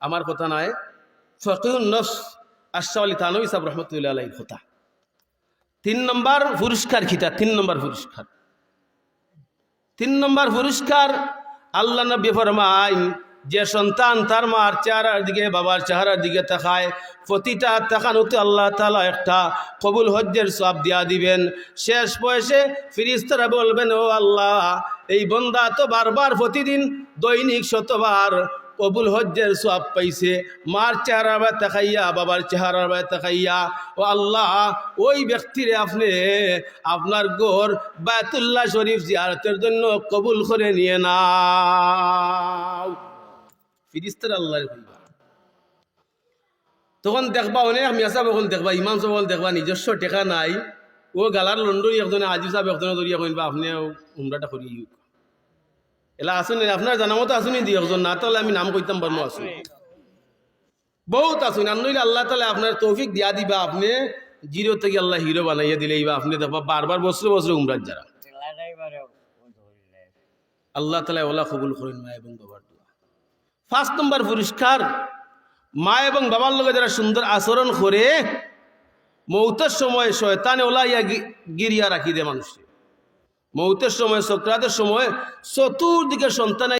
আমার কথা নয় ফকিউন নফস আশা আলী থানবী রহমতুল্লাহ আলাই কথা তিন নম্বর পুরস্কার খিতা তিন নম্বর পুরস্কার। তিন নম্বর পুরস্কার আল্লাহ নবী ফরমাইন, যে সন্তান তার মার চেহারার দিকে, বাবার চেহারার দিকে তাকায়, প্রতিটা তাকানোতে আল্লাহ তালা একটা কবুল হজ্জের সব দিয়া দিবেন। শেষ বয়সে ফিরিস্তারা বলবেন, ও আল্লাহ, এই বন্দা তো বারবার প্রতিদিন দৈনিক শতবার কবুল হজ্জের সব পাইছে। মার চেহারা তাকাইয়া, বাবার চেহারা বা তাকাইয়া, ও আল্লাহ, ওই ব্যক্তিরে আপনি আপনার গোর বায়তুল্লাহ শরীফ জিয়ারতের জন্য কবুল করে নিয়ে না আল্লাহর তখন দেখবা অনেক মিয়াসা বখন দেখবা, ইমাম সবল দেখবা, নিজস্ব টেকা নাই। ও গালার লন্ডরি একজনে আজিব সাহেব একজনে ধরিয়া কইবা আপনি উমরাটা করিয়ে এলা আসুন আপনার জানা মতো আসুনি দিয়ে একজন না তাহলে আমি নাম কইতাম পারব আসুন বহুত আসুন আর নইলে আল্লাহ তালা আপনার তৌফিক দিয়া দিবা আপনি জিরো থেকে আল্লাহ হিরো বানাইয়া দিলে এইবা আপনি দেখবা বারবার বছরে বছরে উমরার যারা আল্লাহ তালা ওলা কবুল করেন মা এবং বাবার দোয়া। ফার্স্ট নম্বর পুরস্কার মা এবং বাবার লগে যারা সুন্দর আচরণ করে মৌতের সময় শয়তানে ওলা ইয়া গিরিয়া রাখি দেয় মানুষকে মৌতের সময় সক্রাতের সময় চতুর্দিকে সন্তান